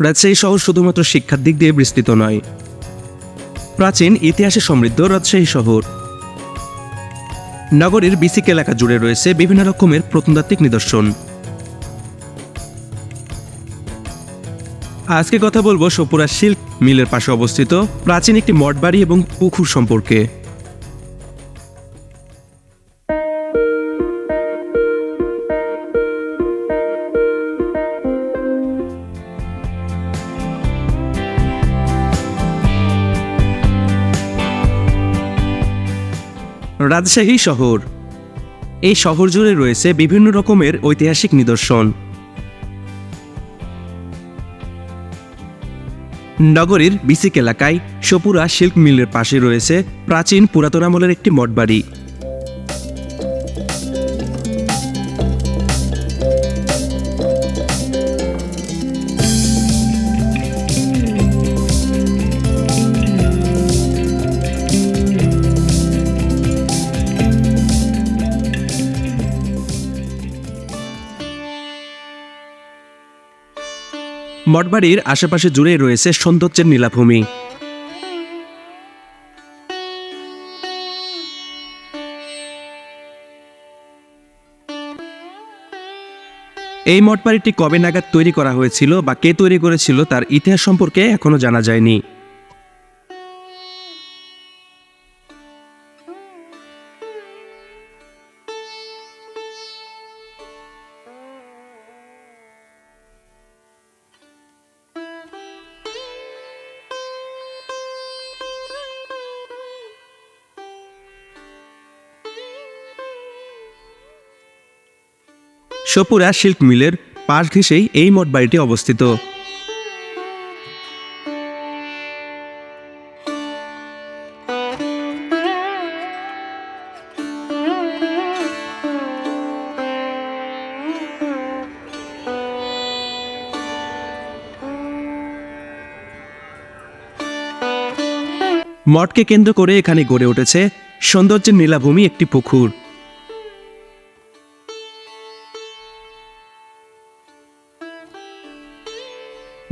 রাজশাহী শহর শুধুমাত্র শিক্ষার দিক দিয়ে বিস্তৃত নয়। প্রাচীন ইতিহাসে সমৃদ্ধ রাজশাহী শহর। নগরীর বিসিক এলাকা জুড়ে রয়েছে বিভিন্ন রকমের প্রত্নতাত্ত্বিক নিদর্শন। আজকে কথা বলব সোপুরা সিল্ক মিলের পাশে অবস্থিত প্রাচীন একটি মঠবাড়ি এবং পুকুর সম্পর্কে। রাজশাহী শহর। এই শহর জুড়ে রয়েছে বিভিন্ন রকমের ঐতিহাসিক নিদর্শন। নগরীর বিসিক এলাকায় সপুরা সিল্ক মিলের পাশে রয়েছে প্রাচীন পুরাতন আমলের একটি মঠবাড়ি। মঠবাড়ির আশেপাশে জুড়ে রয়েছে সৌন্দর্যের নীলাভূমি। এই মঠবাড়িটি কবে নাগাদ তৈরি করা হয়েছিল বা কে তৈরি করেছিল তার ইতিহাস সম্পর্কে এখনও জানা যায়নি। সপুরা সিল্ক মিলের পাশ ঘেঁষেই এই মঠ বাড়িটি অবস্থিত। মঠকে কেন্দ্র করে এখানে গড়ে উঠেছে সৌন্দর্যের নীলাভূমি একটি পুকুর।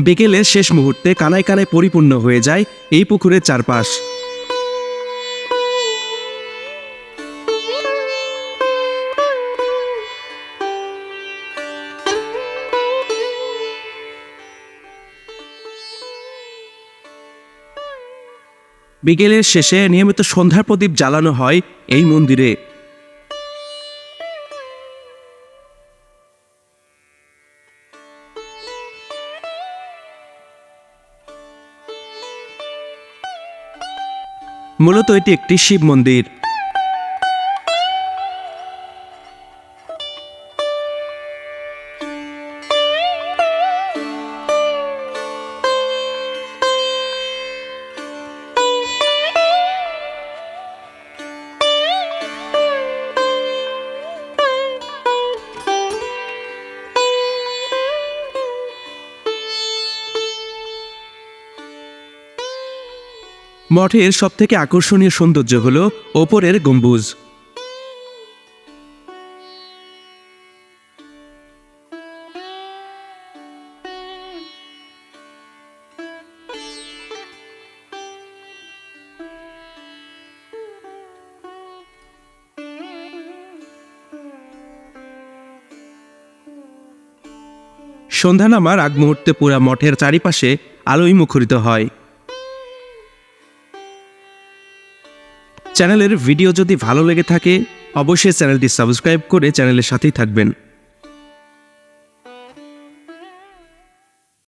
বিকেলের শেষ মুহূর্তে কানায় কানায় পরিপূর্ণ হয়ে যায় এই পুকুরের চারপাশ। বিকেলের শেষে নিয়মিত সন্ধ্যার প্রদীপ জ্বালানো হয় এই মন্দিরে। মূলত এটি একটি শিব মন্দির। মঠের সবথেকে আকর্ষণীয় সৌন্দর্য হল ওপরের গম্বুজ। সন্ধ্যা নামার আগ মুহূর্তে পুরা মঠের চারিপাশে আলোয় মুখরিত হয়। চ্যানেলের ভিডিও যদি ভালো লেগে থাকে অবশ্যই চ্যানেলটি সাবস্ক্রাইব করে চ্যানেলের সাথেই থাকবেন।